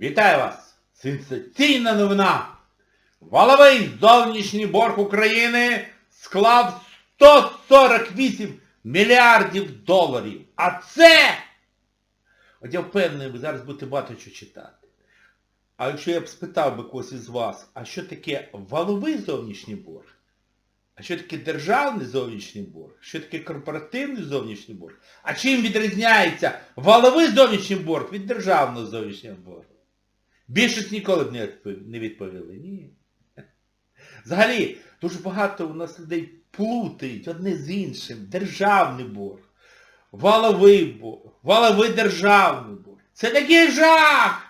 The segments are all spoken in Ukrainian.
Вітаю вас! Сенсаційна новина! Валовий зовнішній борг України склав 148 мільярдів доларів. А це... От я впевнений, ви зараз будете багато що читати. А якщо я б спитав би когось із вас, а що таке валовий зовнішній борг? А що таке державний зовнішній борг? Що таке корпоративний зовнішній борг? А чим відрізняється валовий зовнішній борг від державного зовнішнього боргу? Більшість ніколи б не відповіли. Ні. Взагалі, дуже багато у нас людей плутають одне з іншим. Державний борг, валовий борг, валовий державний борг. Це такий жах!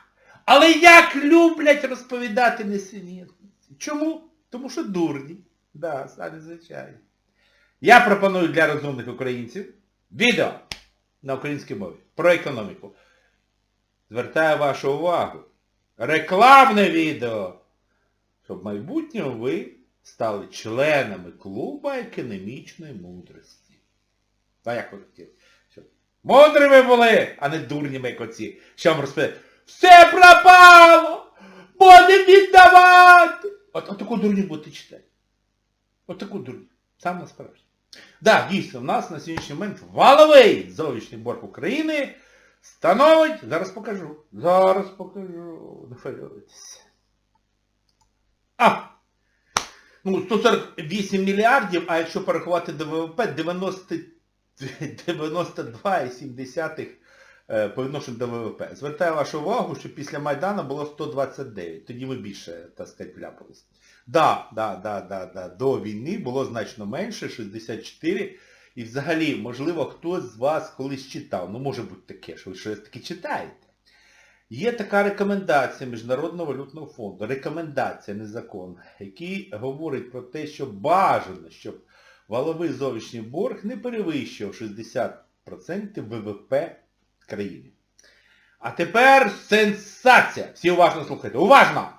Але як люблять розповідати несенітниці. Чому? Тому що дурні. Да, самі звичайно. Я пропоную для розумних українців відео на українській мові про економіку. Звертаю вашу увагу. Рекламне відео. Щоб в майбутньому ви стали членами клуба економічної мудрості. Та як ви хотіли? Щоб мудрими були, а не дурніми, як оці. Що вам розповідати? Все пропало! Будемо віддавати! От, от таку дурню будете читати. От таку дурню. Саме насправді. Так, да, дійсно, в нас на сьогоднішній момент валовий зовнішній борг України становить, зараз покажу, зараз покажу, не хвилюйтесь. А! Ну, 148 мільярдів, а якщо порахувати до ВВП, 92,7 е, по відношенню до ВВП. Звертаю вашу увагу, що після Майдану було 129. Тоді ми більше, так сказати, вляпались. Да, да, да, да, да. До війни було значно менше, 64. І взагалі, можливо, хтось з вас колись читав. Ну, може бути таке, що ви щось таке читаєте. Є така рекомендація Міжнародного валютного фонду, рекомендація, не закон, який говорить про те, що бажано, щоб валовий зовнішній борг не перевищував 60% ВВП країни. А тепер сенсація! Всі уважно слухайте. Уважно!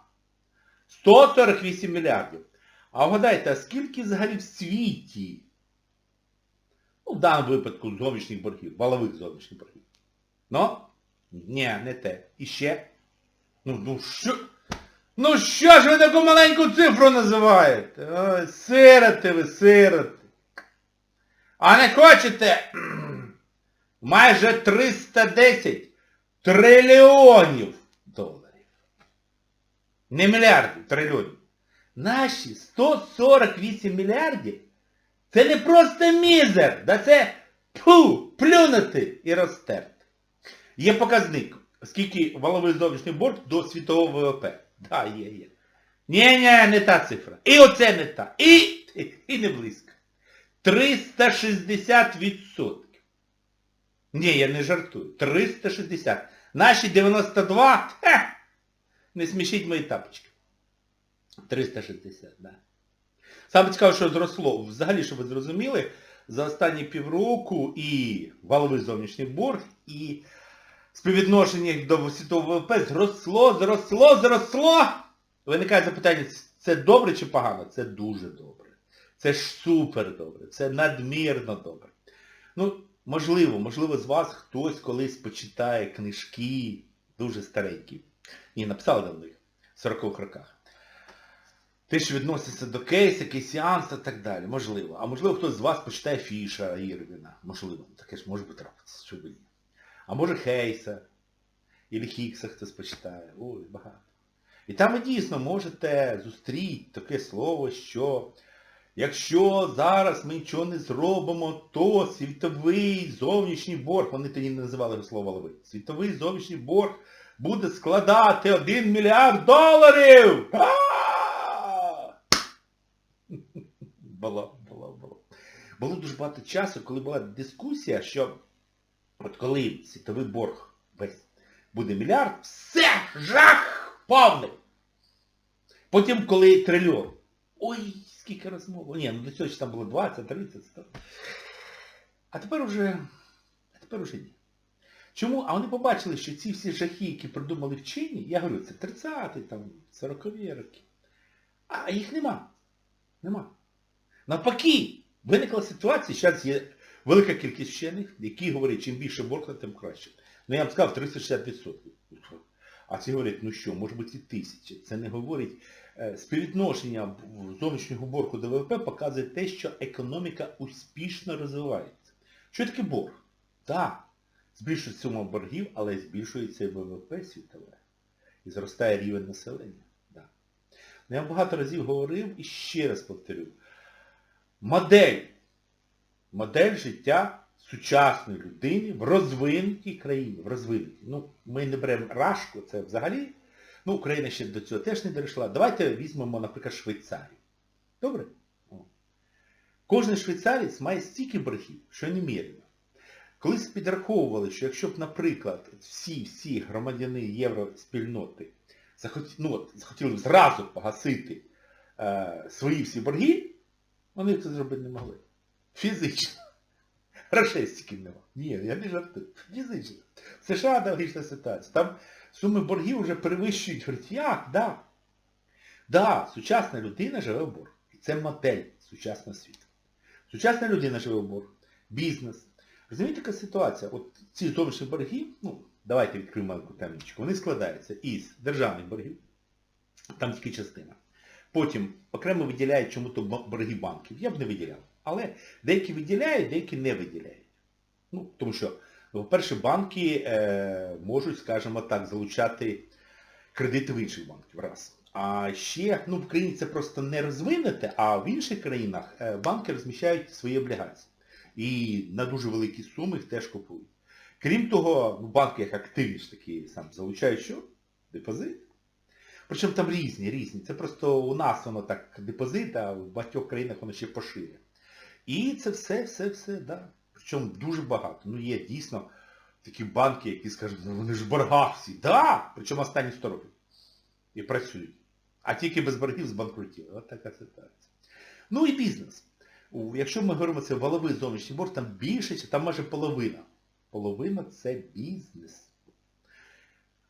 148 мільярдів. А вгадайте, а скільки взагалі в світі, ну, в даному випадку зовнішніх боргів, валових зовнішніх боргів? Ну? Ні, не те. І ще? Ну, ну що? Ну що ж ви таку маленьку цифру називаєте? Ой, сироти ви, сироти. А не хочете? Майже 310 трильйонів доларів. Не мільярдів, трильйонів. Наші 148 мільярдів це не просто мізер, да це пу, плюнути і розтерти. Є показник, скільки валовий зовнішній борг до світового ВВП. Да, є, є. Ні-ні, не та цифра. І оце не та. І, і, не близько. 360%. Ні, я не жартую. 360. Наші 92, хе, не смішіть мої тапочки. 360, да. Саме цікаво, що зросло. Взагалі, щоб ви зрозуміли, за останні півроку і валовий зовнішній борг, і співвідношення до світового ВВП зросло, зросло, зросло. Виникає запитання, це добре чи погано? Це дуже добре. Це ж супер добре. Це надмірно добре. Ну, можливо, можливо, з вас хтось колись почитає книжки дуже старенькі. Ні, написали давно їх, в 40-х роках. Те, що відноситься до кейса, кейсіанства і так далі. Можливо. А можливо, хтось з вас почитає Фіша Ірвіна. Можливо. Таке ж може бути трапитися, що ні. А може Хейса. Ілі Хікса хтось почитає. Ой, багато. І там ви дійсно можете зустріти таке слово, що якщо зараз ми нічого не зробимо, то світовий зовнішній борг, вони тоді не називали його слово голови, світовий зовнішній борг буде складати 1 мільярд доларів! А! Було, було, було. Було дуже багато часу, коли була дискусія, що от коли світовий борг весь буде мільярд, все, жах повний. Потім, коли трильйон. Ой, скільки розмов. Ні, ну до цього ж там було 20, 30, 100. А тепер уже, а тепер уже ні. Чому? А вони побачили, що ці всі жахи, які придумали вчені, я говорю, це 30-ті, там, 40-ві роки. А їх нема. Нема. Навпаки, виникла ситуація, зараз є велика кількість вчених, які говорять, чим більше борг, тим краще. Ну я вам сказав 360%. А ці говорять, ну що, може бути і тисячі. Це не говорить. Е, Співвідношення зовнішнього боргу до ВВП показує те, що економіка успішно розвивається. Що таке борг? Так, збільшується сума боргів, але збільшується і ВВП світове. І зростає рівень населення. Да. Ну, Я багато разів говорив і ще раз повторю. Модель. Модель життя сучасної людини в розвинутій країні. В розвинутій. Ну, ми не беремо Рашку, це взагалі. Ну, Україна ще до цього теж не дійшла. Давайте візьмемо, наприклад, Швейцарію. Добре? О. Кожен швейцарець має стільки боргів, що немірено. Колись підраховували, що якщо б, наприклад, всі-всі громадяни євроспільноти захот... ну, захотіли б зразу погасити е, свої всі борги, вони це зробити не могли. Фізично. Грошей стільки нема. Ні, я не жартую. Фізично. В США аналогічна ситуація. Там суми боргів вже перевищують. Говорять, як? Да. Да, сучасна людина живе в борг. І це модель сучасного світу. Сучасна людина живе в борг. Бізнес. Розумієте, яка ситуація? От ці зовнішні борги, ну, давайте відкриємо маленьку темничку, вони складаються із державних боргів, там тільки частина. Потім окремо виділяють чому-то борги банків. Я б не виділяв. Але деякі виділяють, деякі не виділяють. Ну, тому що, по-перше, банки е, можуть, скажімо так, залучати кредити в інших банків. Раз. А ще, ну, в Україні це просто не розвинете, а в інших країнах е, банки розміщають свої облігації. І на дуже великі суми їх теж купують. Крім того, ну, банки як активні такі сам залучають що? Депозит. Причому там різні, різні. Це просто у нас воно так депозит, а в багатьох країнах воно ще пошире. І це все, все, все, да. Причому дуже багато. Ну є дійсно такі банки, які скажуть, ну вони ж в боргах всі. Да! Причому останні 100 років. І працюють. А тільки без боргів збанкрутіли. От така ситуація. Ну і бізнес. Якщо ми говоримо це валовий зовнішній борг, там більше, там майже половина. Половина це бізнес.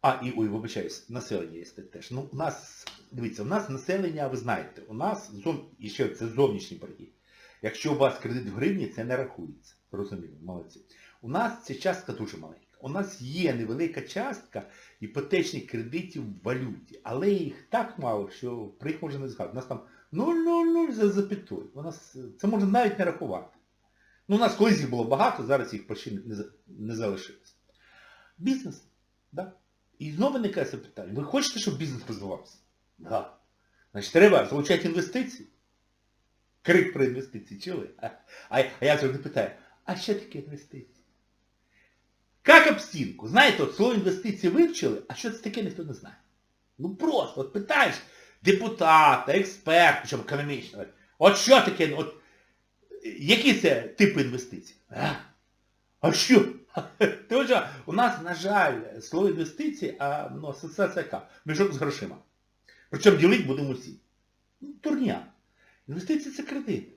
А, і ой, вибачаюсь, населення є теж. Ну, у нас, дивіться, у нас населення, ви знаєте, у нас зов... і ще це зовнішні борги. Якщо у вас кредит в гривні, це не рахується. Зрозуміло, молодці. У нас ця частка дуже маленька. У нас є невелика частка іпотечних кредитів в валюті, але їх так мало, що про їх можна не згадати. У нас там 0,00 за запятою. У нас е, це можна навіть не рахувати. Ну, у нас колись їх було багато, зараз їх почти не, залишилось. Бізнес, да. І знову виникає це питання. Ви хочете, щоб бізнес розвивався? Да. Значить, треба залучати інвестиції. Крик про інвестиції, чули? А, а, а я завжди питаю, а що таке інвестиції? Як об стінку? Знаєте, от слово інвестиції вивчили, а що це таке, ніхто не знає. Ну просто, от питаєш депутата, експерта, причому економічного, от що таке, от, які це типи інвестицій? А, а що? Що у нас, на жаль, слово інвестиції, а ну, асоціація яка? Мішок з грошима. Причому ділити будемо всі. Ну, турня. Інвестиції це кредити.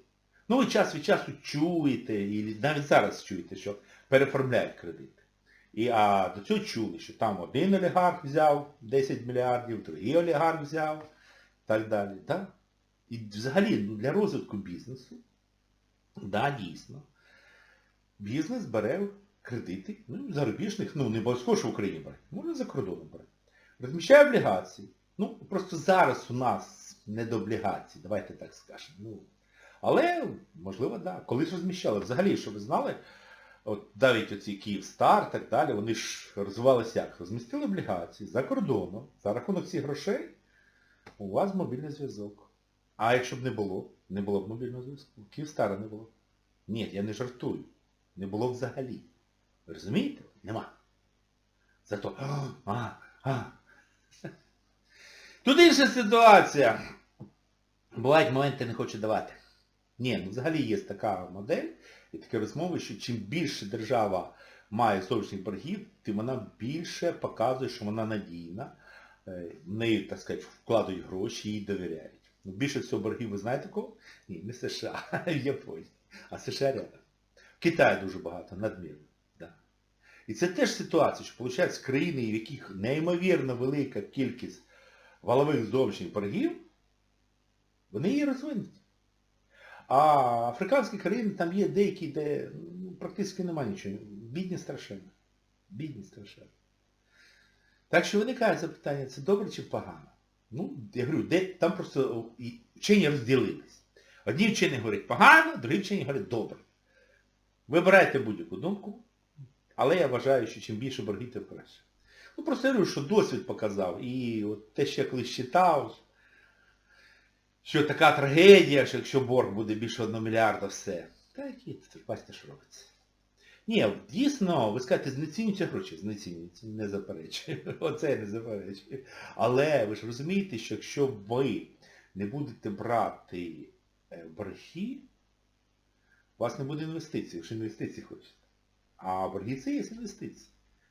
Ну ви час від часу чуєте, і навіть зараз чуєте, що переформляють кредити. І а до цього чули, що там один олігарх взяв 10 мільярдів, другий олігарх взяв, так далі. Да? І взагалі ну, для розвитку бізнесу, да, дійсно, бізнес бере кредити, ну, зарубіжних, ну не обов'язково, що в Україні бере, можна за кордоном брати. Розміщає облігації. Ну, просто зараз у нас не до облігацій, давайте так скажемо. Ну, але, можливо, так. Да. Коли ж розміщали? Взагалі, що ви знали, от навіть оці Київстар так далі, вони ж розвивалися як? Розмістили облігації за кордоном, за рахунок цих грошей у вас мобільний зв'язок. А якщо б не було, не було б мобільного зв'язку. Київстара не було. Ні, я не жартую. Не було взагалі. Розумієте? Нема. Зато. А, а. Тут інша ситуація. Бувають моменти не хочу давати. Ні, ну взагалі є така модель і таке розмови, що чим більше держава має зовнішніх боргів, тим вона більше показує, що вона надійна. Е, В неї, так сказати, вкладають гроші, їй довіряють. Ну, більше всього боргів ви знаєте кого? Ні, не США, а в Японії. А США рядом. В Китаї дуже багато, надмірно. І це теж ситуація, що виходить, країни, в яких неймовірно велика кількість валових зовнішніх боргів, вони її розвинуть. А африканські країни там є деякі, де ну, практично немає нічого. Бідні страшенно. Бідні страшенно. Так що виникає запитання, це добре чи погано? Ну, я говорю, де, там просто вчені розділились. Одні вчені говорять погано, другі вчені говорять добре. Вибирайте будь-яку думку, але я вважаю, що чим більше боргів, тим краще. Ну просто я говорю, що досвід показав. І от те, що я колись читав, що така трагедія, що якщо борг буде більше 1 мільярда, все. Та які бачите, що робиться. Ні, дійсно, ви скажете, знецінюються гроші, знецінюються, не заперечую. Оце я не заперечую. Але ви ж розумієте, що якщо ви не будете брати е, борги, у вас не буде інвестицій, якщо інвестиції хочете. А борги це є інвестиції.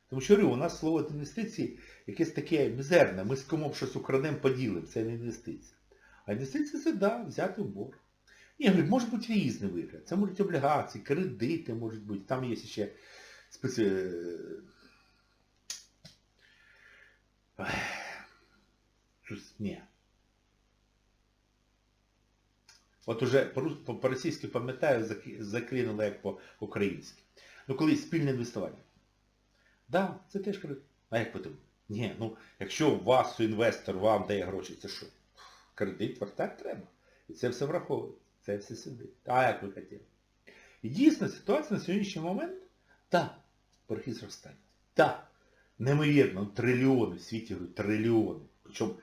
Тому що у нас слово інвестиції якесь таке мізерне. Ми з комом щось украдемо, поділимо. Це не інвестиції. А інвестиції це да, взяти в борг. Ні, я говорю, може бути різний вигляд. Це можуть облігації, кредити можуть бути. Там є ще спеці... Ні. От уже по-російськи пам'ятаю, зак- заклинуло як по-українськи. Ну коли спільне інвестування. Да, це теж кредит. А як потім? Ні, ну якщо у вас інвестор вам дає гроші, це що? Кредит вертати треба. І це все враховує. Це все сюди. А як ви хотіли? І дійсно ситуація на сьогоднішній момент, так, борги зростають. Так, неймовірно, трильйони, в світі говорю, трильйони. Причому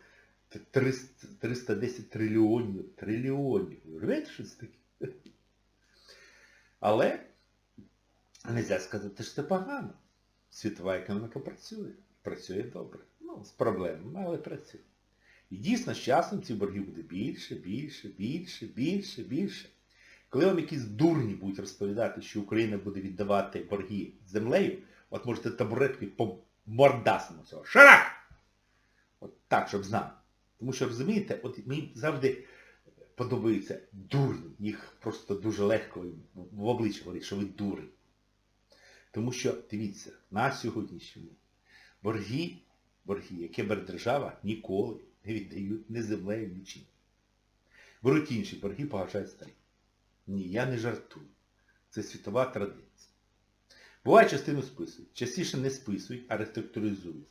300, 310 трильйонів, трильйонів. Розумієте, що це таке? Але не можна сказати, що це погано. Світова економіка працює. Працює добре. Ну, з проблемами, але працює. І дійсно з часом ці борги буде більше, більше, більше, більше, більше. Коли вам якісь дурні будуть розповідати, що Україна буде віддавати борги землею, от можете табуретки по мордасому цього. Шарак! От так, щоб знав. Тому що, розумієте, от мені завжди подобається дурні. Їх просто дуже легко в обличчя говорити, що ви дурні. Тому що, дивіться, на сьогоднішньому борги, борги, які бере держава, ніколи не віддають ні землею, нічим. Беруть інші борги, погашають старі. Ні, я не жартую. Це світова традиція. Буває, частину списують. Частіше не списують, а реструктуризують.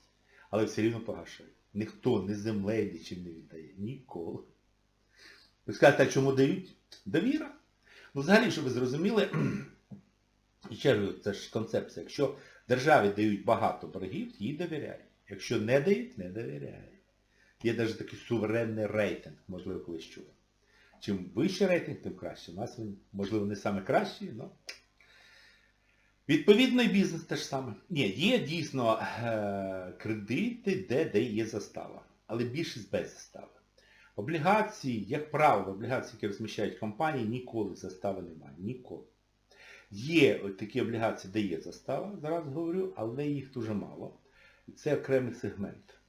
Але все рівно погашають. Ніхто ні землею нічим не віддає. Ніколи. Ви скажете, а чому дають? Довіра. Ну, взагалі, щоб ви зрозуміли, і ще раз, це ж концепція. Якщо державі дають багато боргів, їй довіряють. Якщо не дають, не довіряють. Є навіть такий суверенний рейтинг, можливо, колись чули. Чим вищий рейтинг, тим краще. У нас він, можливо, не саме кращий, але... Відповідно, і бізнес теж саме. Ні, є дійсно е, кредити, де, де є застава. Але більшість без застави. Облігації, як правило, облігації, які розміщають компанії, ніколи застави немає. Ніколи. Є такі облігації, де є застава, зараз говорю, але їх дуже мало. Це окремий сегмент.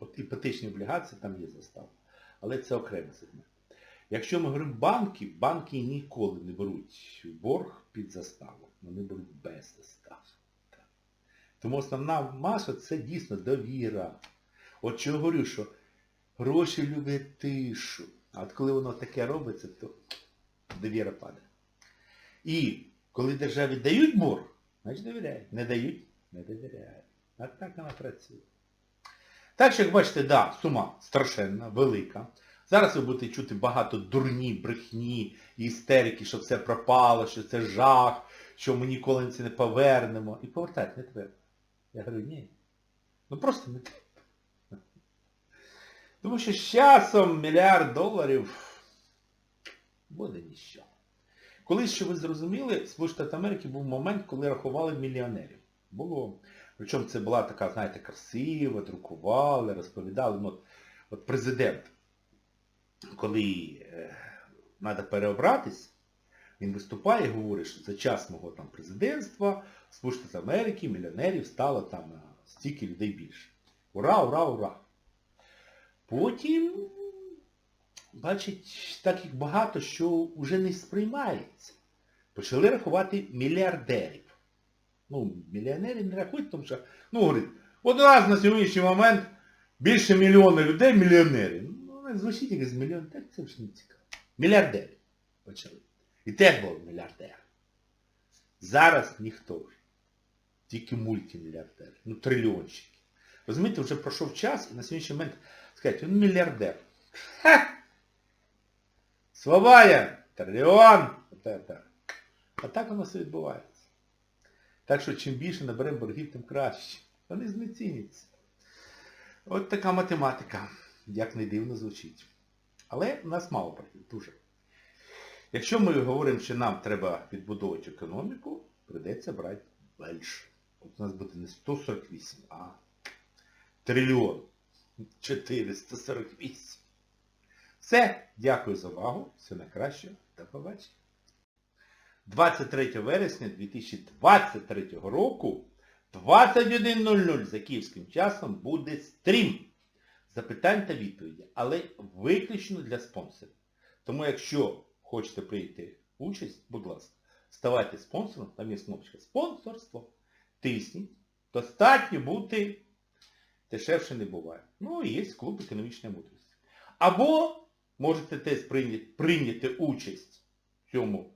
От іпотечні облігації, там є застава. Але це окремий сегмент. Якщо ми говоримо банки, банки ніколи не беруть борг під заставу. Вони беруть без застави. Так. Тому основна маса це дійсно довіра. От чого говорю, що гроші люблять тишу. А от коли воно таке робиться, то довіра падає. І коли державі дають борг, значить довіряють. Не дають, не довіряють. А так вона працює. Так що, як бачите, да, сума страшенна, велика. Зараз ви будете чути багато дурні, брехні, істерики, що все пропало, що це жах, що ми ніколи це не повернемо. І повертати не треба. Я говорю, ні. Ну просто не треба. Тому що з часом мільярд доларів буде ніщо. Колись, що ви зрозуміли, Сполучених Америки був момент, коли рахували мільйонерів. Було. Причому це була така, знаєте, красива, друкували, розповідали. Ну, от, от президент, коли треба переобратись, він виступає і говорить, що за час мого там президентства Сполучених Америки мільйонерів стало там стільки людей більше. Ура, ура, ура! Потім, бачить, так їх багато, що вже не сприймається. Почали рахувати мільярдерів. Ну, мільйонерів не рахують, тому що, ну, говорить, от у нас на сьогоднішній момент більше мільйона людей мільйонерів. Ну, звучить як з мільйон, так це ж не цікаво. Мільярдерів почали. І теж був мільярдер. Зараз ніхто вже. Тільки мультимільярдери. Ну, трильйонщики. Розумієте, вже пройшов час і на сьогоднішній момент сказати, він мільярдер. Ха! Слобая, трильйон. А так воно все відбувається. Так що чим більше наберемо боргів, тим краще. Вони знеціняться. От така математика, як не дивно звучить. Але у нас мало боргів, дуже. Якщо ми говоримо, що нам треба відбудовувати економіку, прийдеться брати більше. От у нас буде не 148, а трильйон 448. Все, дякую за увагу. Все найкраще. До побачення. 23 вересня 2023 року 21.00 за київським часом буде стрім запитань та відповіді, але виключно для спонсорів. Тому якщо хочете прийти участь, будь ласка, ставайте спонсором, там є кнопочка спонсорство. Тисніть. Достатньо бути дешевше не буває. Ну і є клуб економічної мудрості. Або можете теж прийняти, прийняти участь в цьому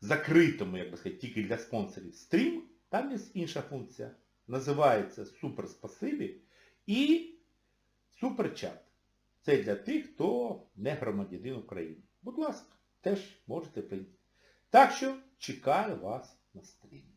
закритому, як би сказати, тільки для спонсорів стрім. Там є інша функція. Називається суперспасибі і суперчат. Це для тих, хто не громадянин України. Будь ласка, теж можете прийняти. Так що чекаю вас на стрімі.